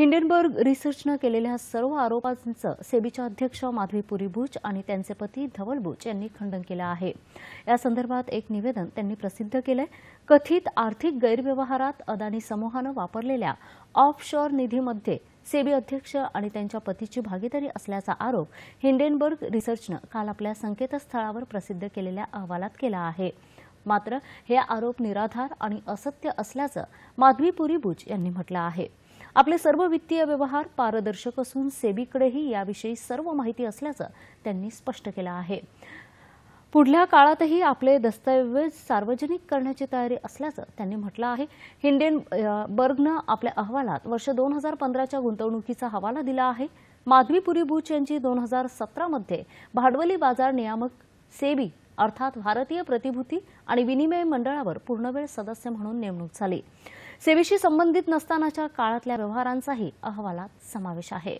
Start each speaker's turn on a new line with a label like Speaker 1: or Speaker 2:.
Speaker 1: Hindenburg रिसर्चनं केलेल्या सर्व आरोपांचं सेबीच्या अध्यक्ष माधवी बुच आणि त्यांचे पती धवल बुच यांनी खंडन केलं आहे. या संदर्भात एक निवेदन त्यांनी प्रसिद्ध केलंय. कथित आर्थिक गैरव्यवहारात अदानी समूहानं वापरलेल्या ऑफशोअर निधीमध्ये सेबी अध्यक्ष आणि त्यांच्या पतीची भागीदारी असल्याचा आरोप हिंडेनबर्ग रिसर्चनं काल आपल्या संकेतस्थळावर प्रसिद्ध केलेल्या अहवालात केला आहे. मात्र हे आरोप निराधार आणि असत्य असल्याचं माधवी पुरी बुच यांनी म्हटलं आहे. आपले सर्व वित्तीय व्यवहार पारदर्शक असून सेबीकडेही याविषयी सर्व माहिती असल्याचं त्यांनी स्पष्ट केलं आहे. पुढल्या काळातही आपले दस्तऐवज सार्वजनिक करण्याची तयारी असल्याचं त्यांनी म्हटलं आहे. हिंडेन बर्गनं आपल्या अहवालात वर्ष दोन हजार पंधराच्या गुंतवणुकीचा हवाला दिला आहे. माधवी पुरी बुच यांची दोन हजार सतरामध्ये भांडवली बाजार नियामक सेबी अर्थात भारतीय प्रतिभूती आणि विनिमय मंडळावर पूर्णवेळ सदस्य म्हणून नेमणूक झाली. सेवेशी संबंधित नसतानाच्या काळातल्या व्यवहारांचाही अहवालात समावेश आहे.